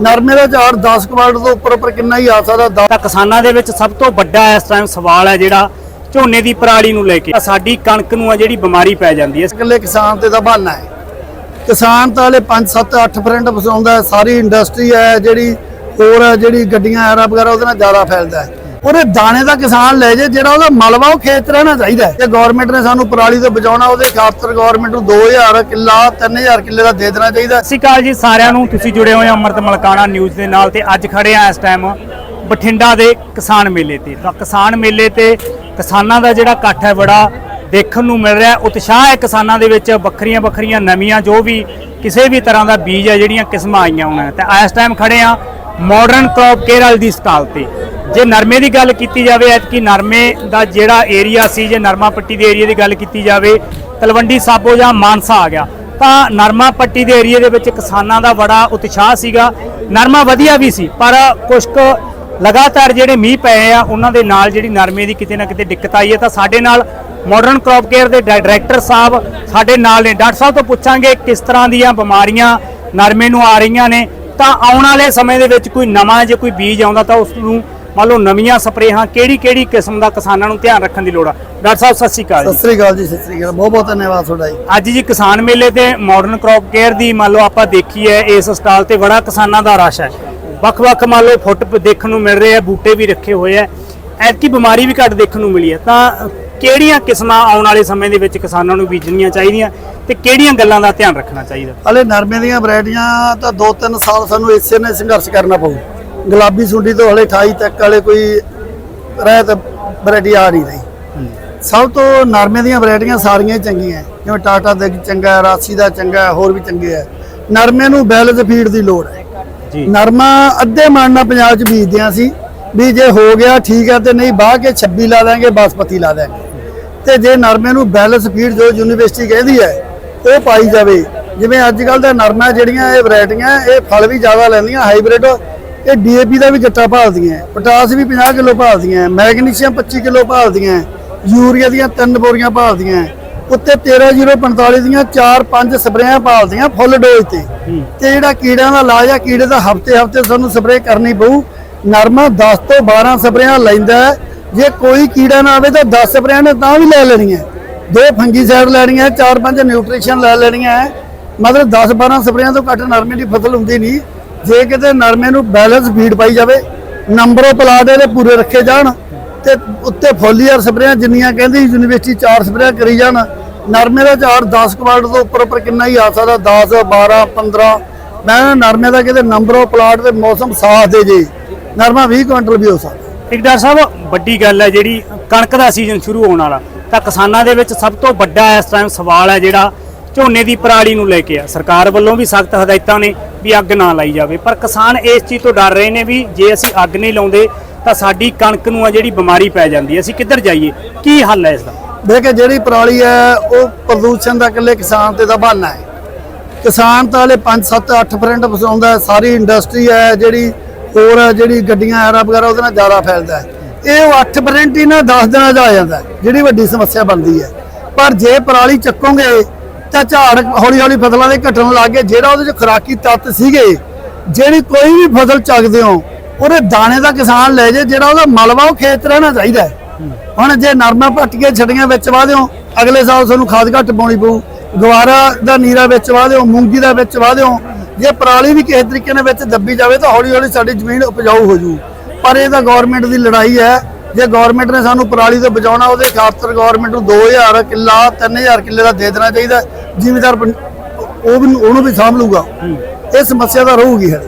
ਨਰਮੇ ਦਾ ਝਾੜ 10 ਕੁਆਂਟਲ ਤੋਂ ਉੱਪਰ ਉੱਪਰ ਕਿੰਨਾ ਹੀ ਆ ਸਕਦਾ? ਤਾਂ ਕਿਸਾਨਾਂ ਦੇ ਵਿੱਚ ਸਭ ਤੋਂ ਵੱਡਾ ਇਸ ਟਾਈਮ ਸਵਾਲ ਹੈ ਜਿਹੜਾ ਝੋਨੇ ਦੀ ਪਰਾਲੀ ਨੂੰ ਲੈ ਕੇ। ਸਾਡੀ ਕਣਕ ਨੂੰ ਆ ਜਿਹੜੀ ਬਿਮਾਰੀ ਪੈ ਜਾਂਦੀ ਹੈ। ਇਕੱਲੇ ਕਿਸਾਨ ਤੇ ਤਾਂ ਬਹਾਨਾ ਹੈ। ਕਿਸਾਨ ਤਾਂ ਹਲੇ 5 7 8% ਫਸਾਉਂਦਾ ਸਾਰੀ ਇੰਡਸਟਰੀ ਹੈ ਜਿਹੜੀ ਹੋਰ ਹੈ ਜਿਹੜੀ ਗੱਡੀਆਂ ਐਰਾ ਵਗੈਰਾ ਉਹਦੇ ਨਾਲ ਜ਼ਿਆਦਾ ਫੈਲਦਾ ਹੈ। ਉਹਦੇ ਦਾਣੇ ਦਾ ਕਿਸਾਨ ਲੈ ਜੇ, ਜਿਹੜਾ ਉਹਦਾ ਮਲਵਾ ਉਹ ਖੇਤ ਰਹਿਣਾ ਚਾਹੀਦਾ ਹੈ। ਗਵਰਨਮੈਂਟ ਨੇ ਸਾਨੂੰ ਪਰਾਲੀ ਤੋਂ ਬਚਾਉਣਾ, ਉਹਦੇ ਖਾਤਰ ਗਵਰਨਮੈਂਟ ਨੂੰ 2000 ਕਿੱਲਾ 3000 ਕਿੱਲੇ ਦਾ ਦੇ ਦੇਣਾ ਚਾਹੀਦਾ ਸਤਿ ਸ਼੍ਰੀ ਅਕਾਲ ਜੀ ਸਾਰਿਆਂ ਨੂੰ। ਤੁਸੀਂ ਜੁੜੇ ਹੋਏ ਹੋ ਅੰਮ੍ਰਿਤ ਮਲਕਾਣਾ ਨਿਊਜ਼ ਦੇ ਨਾਲ ਤੇ ਅੱਜ ਖੜੇ ਆ ਇਸ ਟਾਈਮ ਬਠਿੰਡਾ ਦੇ ਕਿਸਾਨ ਮੇਲੇ ਤੇ। ਤਾਂ ਕਿਸਾਨ ਮੇਲੇ ਤੇ ਕਿਸਾਨਾਂ ਦਾ ਜਿਹੜਾ ਇਕੱਠ ਹੈ ਬੜਾ ਦੇਖਣ ਨੂੰ ਮਿਲ ਰਿਹਾ ਉਤਸ਼ਾਹ ਹੈ ਕਿਸਾਨਾਂ ਦੇ ਵਿੱਚ ਵੱਖਰੀਆਂ ਵੱਖਰੀਆਂ ਨਵੀਆਂ, ਜੋ ਵੀ ਕਿਸੇ ਵੀ ਤਰ੍ਹਾਂ ਦਾ ਬੀਜ ਹੈ, ਜਿਹੜੀਆਂ ਕਿਸਮਾਂ ਆਈਆਂ ਹੋਣਾ ਤੇ ਇਸ ਟਾਈਮ ਖੜੇ ਆ ਮਾਡਰਨ ਕ੍ਰੌਪ ਕੇਰਲ ਦੀ ਸਟਾਲ ਤੇ। ਜੇ ਨਰਮੇ ਦੀ ਗੱਲ ਕੀਤੀ ਜਾਵੇ, ਐਤਕੀ ਨਰਮੇ ਦਾ ਜਿਹੜਾ ਏਰੀਆ ਸੀ, ਜੇ ਨਰਮਾ ਪੱਟੀ ਦੇ ਏਰੀਆ ਦੀ ਗੱਲ ਕੀਤੀ ਜਾਵੇ, ਤਲਵੰਡੀ ਸਾਬੋ ਜਾਂ ਮਾਨਸਾ ਆ ਗਿਆ, ਤਾਂ ਨਰਮਾ ਪੱਟੀ ਦੇ ਏਰੀਆ ਦੇ ਵਿੱਚ ਕਿਸਾਨਾਂ ਦਾ ਬੜਾ ਉਤਸ਼ਾਹ ਸੀਗਾ। ਨਰਮਾ ਵਧੀਆ ਵੀ ਸੀ, ਪਰ ਕੁਝ ਕੁ ਲਗਾਤਾਰ ਜਿਹੜੇ ਮੀਂਹ ਪਏ ਆ, ਉਹਨਾਂ ਦੇ ਨਾਲ ਜਿਹੜੀ ਨਰਮੇ ਦੀ ਕਿਤੇ ਨਾ ਕਿਤੇ ਦਿੱਕਤ ਆਈ ਹੈ, ਤਾਂ ਸਾਡੇ ਨਾਲ ਮਾਡਰਨ ਕ੍ਰੌਪ ਕੇਅਰ ਦੇ ਡਾਇਰੈਕਟਰ ਸਾਹਿਬ ਸਾਡੇ ਨਾਲ ਨੇ। ਡਾਕਟਰ ਸਾਹਿਬ ਤੋਂ ਪੁੱਛਾਂਗੇ ਕਿਸ ਤਰ੍ਹਾਂ ਦੀਆਂ ਬਿਮਾਰੀਆਂ ਨਰਮੇ ਨੂੰ ਆ ਰਹੀਆਂ ਨੇ। ਤਾਂ ਆਉਣ ਵਾਲੇ ਸਮੇਂ ਦੇ ਵਿੱਚ ਕੋਈ ਨਵਾਂ ਜੇ ਕੋਈ ਬੀਜ ਆਉਂਦਾ ਤਾਂ ਉਸ ਨੂੰ ਮੰਨ ਲਓ ਨਵੀਆਂ ਸਪਰੇਹਾਂ ਕਿਹੜੀ ਕਿਹੜੀ ਕਿਸਮ ਦਾ ਕਿਸਾਨਾਂ ਨੂੰ ਧਿਆਨ ਰੱਖਣ ਦੀ ਲੋੜ ਆ? ਡਾਕਟਰ ਸਾਹਿਬ ਸਤਿ ਸ਼੍ਰੀ ਅਕਾਲ ਸਤਿ ਸ੍ਰੀ ਅਕਾਲ ਜੀ ਸਤਿ ਸ੍ਰੀ ਅਕਾਲ। ਬਹੁਤ ਬਹੁਤ ਧੰਨਵਾਦ ਤੁਹਾਡਾ ਜੀ। ਅੱਜ ਜੀ ਕਿਸਾਨ ਮੇਲੇ ਤੇ ਮਾਡਰਨ ਕ੍ਰੌਪ ਕੇਅਰ ਦੀ ਮੰਨ ਲਓ ਆਪਾਂ ਦੇਖੀ ਹੈ ਇਸ ਸਟਾਲ ਤੇ ਬੜਾ ਕਿਸਾਨਾਂ ਦਾ ਰਸ਼ ਹੈ। ਵੱਖ-ਵੱਖ ਮੰਨ ਲਓ ਫੁੱਟ ਦੇਖਣ ਨੂੰ ਮਿਲ ਰਹੇ ਆ ਬੂਟੇ ਵੀ ਰੱਖੇ ਹੋਏ ਆ। ਐਤਕੀ ਬਿਮਾਰੀ ਵੀ ਘੱਟ ਦੇਖਣ ਨੂੰ ਮਿਲੀ ਹੈ। ਤਾਂ ਕਿਹੜੀਆਂ ਕਿਸਮਾਂ ਆਉਣ ਵਾਲੇ ਸਮੇਂ ਦੇ ਵਿੱਚ ਕਿਸਾਨਾਂ ਨੂੰ ਬੀਜਣੀਆਂ ਚਾਹੀਦੀਆਂ ਤੇ ਕਿਹੜੀਆਂ ਗੱਲਾਂ ਦਾ ਧਿਆਨ ਰੱਖਣਾ ਚਾਹੀਦਾ? ਹਲੇ ਨਰਮੇ ਦੀਆਂ ਵੈਰਾਈਟੀਆਂ ਤਾਂ 2-3 ਸਾਲ ਸਾਨੂੰ ਇਸੇ ਨੇ ਸੰਘਰਸ਼ ਕਰਨਾ ਪਊ। ਗੁਲਾਬੀ ਸੁੰਡੀ ਤੋਂ ਹਲੇ 28 ਤੱਕ ਵਾਲੇ ਕੋਈ ਰਹਿਤ ਵੈਰਾਈਟੀ ਆ ਨਹੀਂ ਰਹੀ। ਸਭ ਤੋਂ ਨਰਮੇ ਦੀਆਂ ਵੈਰਾਈਟੀਆਂ ਸਾਰੀਆਂ ਚੰਗੀਆਂ। ਜਿਵੇਂ ਟਾਟਾ ਦੇ ਚੰਗਾ ਰਾਸੀ ਦਾ ਚੰਗਾ ਹੋਰ ਵੀ ਚੰਗੇ ਹੈ। ਨਰਮੇ ਨੂੰ ਬੈਲੈਂਸ ਫੀਡ ਦੀ ਲੋੜ ਹੈ। ਜੀ। ਨਰਮਾ ਅੱਧੇ ਮਣ ਨਾਲ ਪੰਜਾਬ 'ਚ ਬੀਜਦੇ ਹਾਂ ਅਸੀਂ। ਵੀ ਜੇ ਹੋ ਗਿਆ ਠੀਕ ਹੈ ਤੇ ਨਹੀਂ ਬਾਹ ਕੇ 26 ਲਾ ਦਾਂਗੇ ਬਾਸਪਤੀ ਲਾ ਦਾਂਗੇ ਤੇ ਜੇ ਨਰਮੇ ਨੂੰ ਬੈਲੈਂਸ ਫੀਡ ਜੋ ਯੂਨੀਵਰਸਿਟੀ ਕਹਿੰਦੀ ਹੈ ਉਹ ਪਾਈ ਜਾਵੇ। ਜਿਵੇਂ ਅੱਜ ਕੱਲ ਦਾ ਨਰਮਾ ਜਿਹੜੀਆਂ ਇਹ ਵੈਰਾਈਟੀਆਂ ਇਹ ਫਲ ਵੀ ਜ਼ਿਆਦਾ ਲੈਂਦੀਆਂ ਹਾਈਬ੍ਰਿਡ। ਇਹ ਡੀਏਪੀ ਦਾ ਵੀ ਗੱਟਾ ਭਾਲਦੀਆਂ ਪੋਟਾਸ ਵੀ 50 ਕਿਲੋ ਭਾਲਦੀਆਂ ਮੈਗਨੀਸ਼ੀਅਮ 25 ਕਿਲੋ ਭਾਲਦੀਆਂ ਯੂਰੀਆ ਦੀਆਂ ਤਿੰਨ ਬੋਰੀਆਂ ਭਾਲਦੀਆਂ ਉੱਤੇ 13045 ਦੀਆਂ 4-5 ਸਪਰੇਆਂ ਭਾਲਦੀਆਂ ਫੁੱਲ ਡੋਜ਼ ਤੇ। ਤੇ ਜਿਹੜਾ ਕੀੜਿਆਂ ਦਾ ਇਲਾਜ ਆ ਕੀੜੇ ਦਾ ਹਫ਼ਤੇ ਹਫ਼ਤੇ ਸਾਨੂੰ ਸਪਰੇਅ ਕਰਨੀ ਪਊ ਨਰਮਾ 10 ਤੋਂ 12 ਸਪਰੇਆਂ ਲੈਂਦਾ ਜੇ ਕੋਈ ਕੀੜਾ ਨਾ ਆਵੇ ਤਾਂ 10 ਸਪਰੇਆਂ ਨੇ ਤਾਂ ਵੀ ਲੈ ਲੈਣੀਆਂ ਦੋ ਫੰਗੀਸਾਈਡ ਲੈਣੀਆਂ ਚਾਰ ਪੰਜ ਨਿਊਟ੍ਰੀਸ਼ਨ ਲੈ ਲੈਣੀਆਂ ਮਤਲਬ 10 12 ਸਪਰੇਆਂ ਤੋਂ ਘੱਟ ਨਰਮੇ ਦੀ ਫਸਲ ਹੁੰਦੀ ਨਹੀਂ। ਜੇ ਕਿਤੇ ਨਰਮੇ ਨੂੰ ਬੈਲੈਂਸ ਫੀਡ ਪਾਈ ਜਾਵੇ, ਨੰਬਰੋ ਪਲਾਟ ਇਹਦੇ ਪੂਰੇ ਰੱਖੇ ਜਾਣ ਤੇ ਉੱਤੇ ਫੋਲੀਅਰ ਸਪਰੇਆਂ ਜਿੰਨੀਆਂ ਕਹਿੰਦੀ ਯੂਨੀਵਰਸਿਟੀ ਚਾਰ ਸਪਰੇਆਂ ਕਰੀ ਜਾਣ। ਨਰਮੇ ਦਾ ਝਾੜ 10 ਕੁਆਂਟਲ ਤੋਂ ਉੱਪਰ ਉੱਪਰ ਕਿੰਨਾ ਹੀ ਆ ਸਕਦਾ 10 12 15 ਮੈਂ ਕਿਹਾ ਨਰਮੇ ਦਾ ਕਿਤੇ ਨੰਬਰੋ ਪਲਾਟ ਤੇ ਮੌਸਮ ਸਾਥ ਦੇ ਜੇ। ਨਰਮਾ 20 ਕੁਆਂਟਲ ਵੀ ਹੋ ਸਕਦਾ। ਇੱਕ ਡਾਕਟਰ ਸਾਹਿਬ ਵੱਡੀ ਗੱਲ ਹੈ ਜਿਹੜੀ ਕਣਕ ਦਾ ਸੀਜ਼ਨ ਸ਼ੁਰੂ ਹੋਣ ਵਾਲਾ। ਤਾਂ ਕਿਸਾਨਾਂ ਦੇ ਵਿੱਚ ਸਭ ਤੋਂ ਵੱਡਾ ਇਸ ਟਾਈਮ ਸਵਾਲ ਹੈ ਜਿਹੜਾ ਝੋਨੇ ਦੀ ਪਰਾਲੀ ਨੂੰ ਲੈ ਕੇ ਆ। ਸਰਕਾਰ ਵੱਲੋਂ ਵੀ ਸਖਤ ਹਦਾਇਤਾਂ ਨੇ ਵੀ ਅੱਗ ਨਾ ਲਾਈ ਜਾਵੇ। ਪਰ ਕਿਸਾਨ ਇਸ ਚੀਜ਼ ਤੋਂ ਡਰ ਰਹੇ ਨੇ ਵੀ ਜੇ ਅਸੀਂ ਅੱਗ ਨਹੀਂ ਲਾਉਂਦੇ ਤਾਂ ਸਾਡੀ ਕਣਕ ਨੂੰ ਆ ਜਿਹੜੀ ਬਿਮਾਰੀ ਪੈ ਜਾਂਦੀ ਹੈ। ਅਸੀਂ ਕਿੱਧਰ ਜਾਈਏ? ਕੀ ਹੱਲ ਹੈ ਇਸ ਦਾ ਦੇਖੇ ਜਿਹੜੀ ਪਰਾਲੀ ਹੈ ਉਹ ਪ੍ਰਦੂਸ਼ਣ ਦਾ ਇਕੱਲੇ ਕਿਸਾਨ ਤੇ ਦਾ ਬਹਾਨਾ ਹੈ। ਕਿਸਾਨ ਤਾਂ ਹਲੇ 5 7 8% ਫਸਾਉਂਦਾ ਸਾਰੀ ਇੰਡਸਟਰੀ ਹੈ ਜਿਹੜੀ ਹੋਰ ਜਿਹੜੀ ਗੱਡੀਆਂ ਐਰਾ ਵਗੈਰਾ ਉਹਦੇ ਨਾਲ ਜ਼ਿਆਦਾ ਫੈਲਦਾ ਹੈ। ਇਹ ਉਹ 8% ਹੀ ਨਾ 10 ਦਿਨਾਂ 'ਚ ਆ ਜਾਂਦਾ ਜਿਹੜੀ ਵੱਡੀ ਸਮੱਸਿਆ ਬਣਦੀ ਹੈ। ਪਰ ਜੇ ਪਰਾਲੀ ਚੱਕੋਗੇ, ਤਾਂ ਝਾੜ ਹੌਲੀ ਹੌਲੀ ਫਸਲਾਂ ਦੇ ਘਟਣ ਲੱਗ ਗਏ, ਜਿਹੜਾ ਉਹਦੇ 'ਚ ਖੁਰਾਕੀ ਤੱਤ ਸੀਗੇ, ਜਿਹੜੀ ਕੋਈ ਵੀ ਫਸਲ ਚੱਕਦੇ ਹੋ, ਉਹਦੇ ਦਾਣੇ ਦਾ ਕਿਸਾਨ ਲੈ ਜੇ, ਜਿਹੜਾ ਉਹਦਾ ਮਲਵਾ ਉਹ ਖੇਤ ਰਹਿਣਾ ਚਾਹੀਦਾ ਹੈ। ਹੁਣ ਜੇ ਨਰਮਾ ਪੱਟ ਕੇ ਛੜੀਆਂ ਵਿੱਚ ਵਾਹ ਦਿਓ, ਅਗਲੇ ਸਾਲ ਤੁਹਾਨੂੰ ਖਾਦ ਘੱਟ ਪਾਉਣੀ ਪਊ, ਗਵਾਰਾ ਦਾ ਨੀਰਾ ਵਿੱਚ ਵਾਹ ਦਿਓ, ਮੂੰਗੀ ਦਾ ਵਿੱਚ ਵਾਹ ਦਿਓ ਜੇ ਪਰਾਲੀ ਵੀ ਕਿਸੇ ਤਰੀਕੇ ਨਾਲ ਵਿੱਚ ਦੱਬੀ ਜਾਵੇ ਤਾਂ ਹੌਲੀ ਹੌਲੀ ਸਾਡੀ ਜ਼ਮੀਨ ਉਪਜਾਊ ਹੋ ਜੂ। ਪਰ ਇਹ ਤਾਂ ਗਵਰਨਮੈਂਟ ਦੀ ਲੜਾਈ ਹੈ। ਜੇ ਗਵਰਨਮੈਂਟ ਨੇ ਸਾਨੂੰ ਪਰਾਲੀ ਤੋਂ ਬਚਾਉਣਾ ਉਹਦੇ ਖਾਤਰ ਗਵਰਨਮੈਂਟ ਨੂੰ 2000 ਕਿੱਲਾ 3000 ਕਿੱਲੇ ਦਾ ਦੇ ਦੇਣਾ ਚਾਹੀਦਾ। ਜ਼ਿਮੀਦਾਰ ਉਹ ਵੀ ਉਹਨੂੰ ਵੀ ਸਾਂਭ ਲੂਗਾ ਇਹ ਸਮੱਸਿਆ ਤਾਂ ਰਹੂਗੀ ਹੈ